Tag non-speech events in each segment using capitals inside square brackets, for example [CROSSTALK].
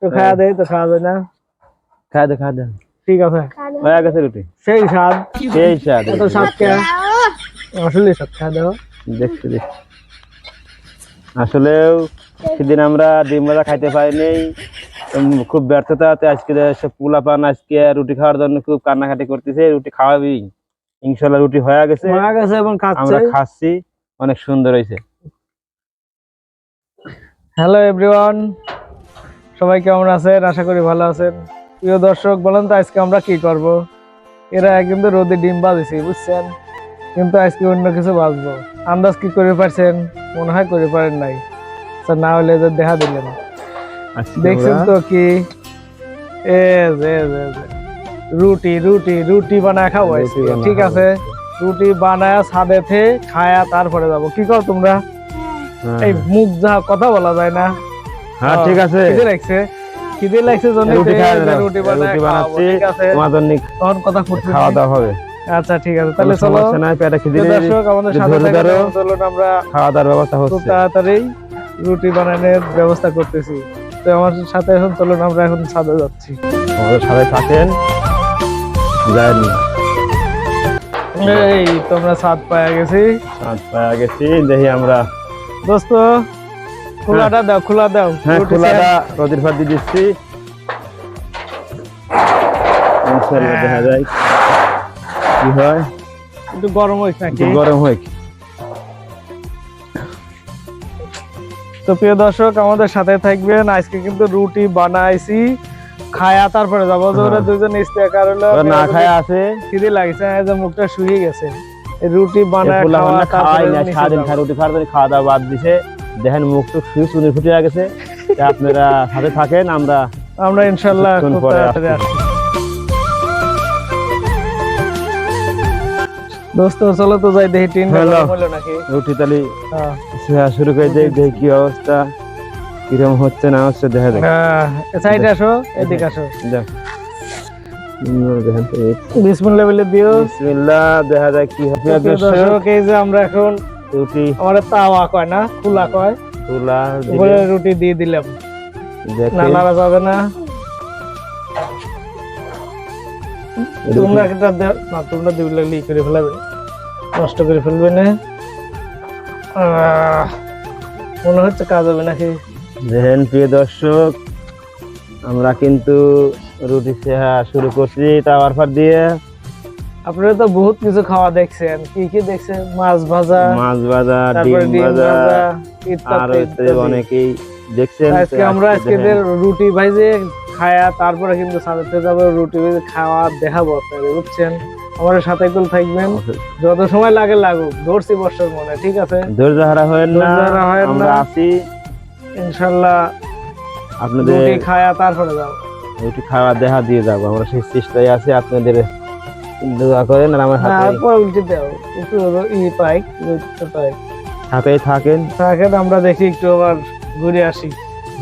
তো খাওয়া দেয় তো খাওয়া যায় না। খায় দে খায় দে। ঠিক আছে। হয়ে গেছে রুটি। সেই স্বাদ। সেই স্বাদ এত স্বাদ কে? আসলে স্বাদ খাওয়া দাও। দেখছি দেখছি আসলেও সেদিন আমরা ডিম ভাজা খাইতে পারিনি। খুব ব্যর্থতাতে আজকে পোলা পান আজকে রুটি খাওয়ার জন্য খুব কান্নাকাটি করতেছে। রুটি খাওয়াবি। ইনশাল্লাহ রুটি হয়ে গেছে। মারা গেছে এবং আমরা খাচ্ছি। অনেক সুন্দর হয়েছে। Hello everyone. সবাই কেমন আছেন? আশা করি ভালো আছেন। প্রিয় দর্শক বলেন তো আজকে আমরা কি করব? এরা কিন্তু রোদে ডিম বাজেছি বুঝছেন? কিন্তু আজকে অন্য কিছু বাজবো। আন্দাজ কি করে পারছেন? মনে হয় করে পারেন নাই। স্যার না হলে এদের দেখা দিলেন। দেখছেন তো কি? এ যে। রুটি রুটি রুটি বানায় খাব ঠিক আছে? রুটি বানায় ছাদেতে খায়া তারপরে যাব। কি কর তোমরা? হ্যাঁ। এই মুখ যা কথা বলা যায় না। হ্যাঁ ঠিক আছে। খিদে লাগছে। খিদে লাগছে জন্য রুটি। রুটি বানাচ্ছি তোমার জন্য তখন কথা ফুটছে খাওয়া দাওয়া হবে। আচ্ছা ঠিক আছে। তাহলে চলো। পেটে খিদে দর্শক আমাদের সাথে চলুন আমরা খাওয়া দাওয়ার ব্যবস্থা খুব তাড়াতাড়ি রুটি বানানোর ব্যবস্থা করতেছি। তো আমার সাথে এখন চলুন আমরা এখন ছাদে যাচ্ছি। আমাদের সাথে থাকেন যাই এই তোমরা ছাদ পায়া গেছি। সাত পায়া গেছি দেখি আমরা দোস্ত খোলাটা দাও খোলা দাও। হ্যাঁ খোলাটা রোদের ফাঁদ দিচ্ছি। ইনশাল্লাহ দেখা যায়। কি হয়? একটু গরম নাকি গরম হয় তো প্রিয় দর্শক আমাদের সাথে থাকবেন। আজকে কিন্তু রুটি বানাইছি। খায়া তারপরে যাব। ওরা হ্যাঁ। দুজন ইস্তেকার হলো না খায় আছে? খিদে লাগছে এই যে মুখটা শুকিয়ে গেছে। রুটি বানায় খাওয়া খাওয়াই না সারাদিন। রুটি খাওয়া দাওয়া বাদ দিছে। দেখেন মুখ টুক শুয়ে চুনি ফুটে গেছে। আপনারা সাথে থাকেন আমরা আমরা ইনশাল্লাহ দোস্ত চলো তো যাই দেখি টিন নাকি? হ্যাঁ। শুরু করে দেখ দেখি কি অবস্থা কীরকম হচ্ছে না হচ্ছে দেখা দেখ। হ্যাঁ, সাইডে আসো এদিকে আসো। দেখ। সুন্দর দেখেন তো। এই বিসমিল লেভেলে দিও। বিসমিল্লাহ দেখা যায় কি হবে দর্শক এই যে আমরা এখন রুটি। আমাদের তাওয়া কয় না? খোলা কয়? তুলা উপরে রুটি দিয়ে দিলাম। না নাড়া যাবে না। তোমরা একটা না তোমরা দুই লাগলে ই করে ফেলাবে। নষ্ট করে ফেলবে না। মনে হচ্ছে কাজ হবে নাকি? দেখেন প্রিয় দর্শক আমরা কিন্তু রুটি শেখা শুরু করছি তাওয়ার ফার দিয়ে। আপনারা তো বহুত কিছু খাওয়া দেখছেন। কি কি দেখছেন? মাছ ভাজা মাছ ভাজা ডিম ভাজা আর অনেকেই দেখছেন আজকে আমরা আজকে রুটি ভাইজে খায়া তারপরে কিন্তু সাজাতে যাব রুটি ভেজে খাওয়া দেখাবো আপনাদের বুঝছেন? আমাদের সাথে একদম থাকবেন। যত সময় লাগে লাগুক ধরছি বর্ষার মনে ঠিক আছে? ধৈর্য হারা হয়েন না আমরা না। আছি ইনশাল্লাহ আপনাদের রুটি খায়া তারপরে যাব। রুটি খাওয়া দেখা দিয়ে যাব আমরা সেই চেষ্টায় আছি আপনাদের দোয়া করেন আর আমার হাতে তারপর দাও। একটু ই পাই একটু পাই। হাতেই থাকেন। থাকেন আমরা দেখি একটু আবার ঘুরে আসি।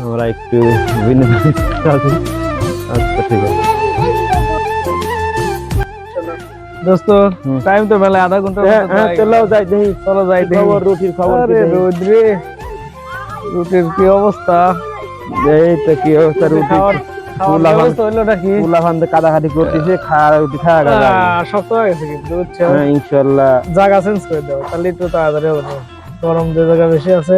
আমরা একটু বিনোদন আচ্ছা ঠিক আছে দোস্ত টাইম তো বেলা আধা ঘণ্টা হ্যাঁ, হ্যাঁ, চলো যাই দেখি চলো যাই দেখি। খবর রুটির খবর কি আরে রোদ্রে রুটির কি অবস্থা? এই তো কি অবস্থা রুটি হয়ে। হ্যাঁ জায়গা চেঞ্জ করে তাহলে একটু তাড়াতাড়ি হবে গরম যে জায়গা বেশি আছে।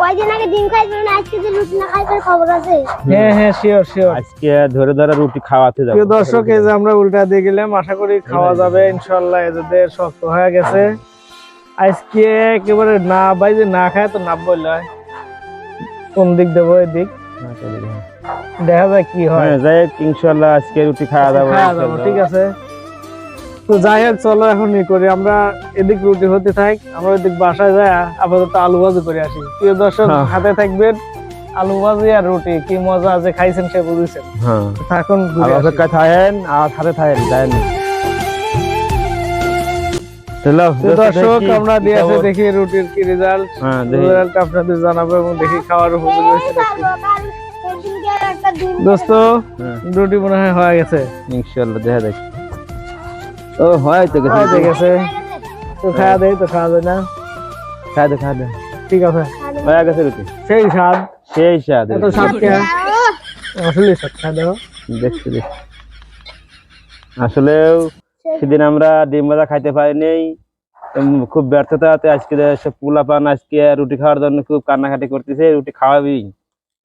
কয়দিন আগে ডিম খাইছিল না আজকে যে রুটি না খাইবার খবর আছে? হ্যাঁ হ্যাঁ শিওর শিওর আজকে ধরে ধরে রুটি খাওয়াতে যাব। প্রিয় দর্শক এই যে আমরা উল্টা দিয়ে গেলাম আশা করি খাওয়া যাবে ইনশাল্লাহ এদের শক্ত হয়ে গেছে। আজকে একেবারে না বাইজে না খায় তো না বললে কোন দিক দেবো এদিক হ্যাঁ, চলে। দেখা যায় কি হয়। হ্যাঁ যাই হোক, ইনশাল্লাহ আজকে রুটি খাওয়া দাওয়া খাওয়া দাওয়া, ঠিক আছে। তো যাই হোক চলো এখন ই করি আমরা এদিক রুটি হতে থাক আমরা ওইদিক বাসায় যাই আপাতত আলু ভাজি করে আসি। প্রিয় দর্শক হ্যাঁ। হাতে থাকবেন আলু ভাজি আর রুটি কি মজা আছে খাইছেন সে বুঝেছেন। হ্যাঁ। থাকুন। অপেক্ষায় থাকেন আর সাথে থাকেন যায়েন দর্শক দেখি আমরা কি দিয়ে আসি খবর। দেখি রুটির কি রেজাল্ট রেজাল্ট আপনাদের জানাব এবং দেখি খাওয়ার উপযোগী হয়েছে দোস্ত হ্যাঁ। রুটি মনে হয় হয়ে গেছে। ইনশাল্লাহ দেখা দেখি ও হয় তো গেছে। হয়ে গেছে। তো হ্যাঁ। খাওয়া দেয় তো খাওয়া যায় না। খাই দে খাই দে ঠিক আছে। হয়ে গেছে রুটি? সেই স্বাদ। সেই স্বাদ এত স্বাদ কে? আসলে স্বাদ খাই দেখো দেখছি আসলেও সেদিন আমরা ডিম ভাজা খাইতে পারিনি। খুব ব্যর্থতাতে আজকে সব পোলা পান আজকে রুটি খাওয়ার জন্য খুব কান্নাকাটি করতেছে রুটি খাওয়াবি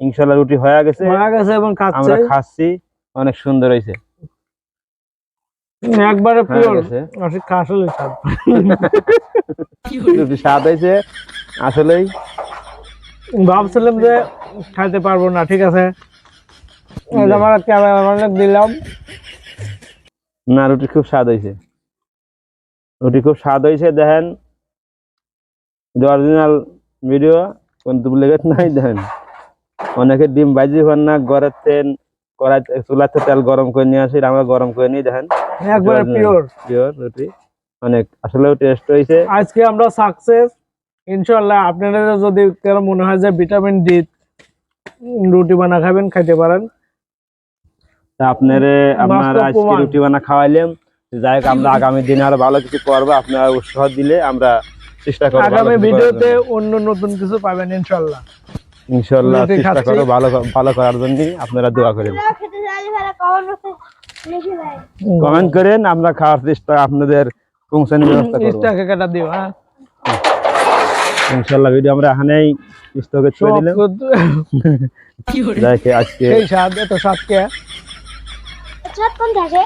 ইনশাল্লাহ রুটি হয়ে গেছে। হয়ে গেছে এবং খাচ্ছে। আমরা খাচ্ছি অনেক সুন্দর হয়েছে। একবারে পিওর গেছে। আসলে স্বাদ। [LAUGHS] রুটি স্বাদ হয়েছে আসলেই। ভাবছিলাম যে খাইতে পারব না ঠিক আছে? আমার ক্যামেরা দিলাম। না রুটি খুব স্বাদ হয়েছে। রুটি খুব স্বাদ হয়েছে দেখেন। অরিজিনাল ভিডিও কোন ডুপ্লিকেট নাই দেখেন। অনেকে ডিম বাজি হন না তেল কড়াই চুলাতে তেল গরম করে নিয়ে আসি আমরা গরম করে নিয়ে দেখেন। একবারে. পিওর পিওর রুটি। অনেক আসলেও টেস্ট হয়েছে আজকে আমরা সাকসেস ইনশাল্লাহ আপনাদের যদি কারও মনে হয় যে ভিটামিন ডি রুটি বানা খাবেন খাইতে পারেন। তা আপনারা আপনারা আজকে রুটি বানা খাওয়াইলাম যাই হোক আমরা আগামী দিনে আরও ভালো কিছু করব আপনারা উৎসাহ দিলে আমরা চেষ্টা করব আগামী ভিডিওতে অন্য নতুন কিছু পাবেন ইনশাল্লাহ ইনশাল্লাহ রুটি চেষ্টা করো ভালো ভালো করার জন্য আপনারা দোয়া করেন। কমেন্ট করেন আমরা খাওয়ার চেষ্টা আপনাদের পৌঁছানোর ব্যবস্থা করব। কাটা দিও হ্যাঁ। ইনশাল্লাহ ভিডিও আমরা এখানেই স্থগিত করে দিলাম। [LAUGHS] হোক, আজকে সেই স্বাদ এত স্বাদ কে? কোন থাকে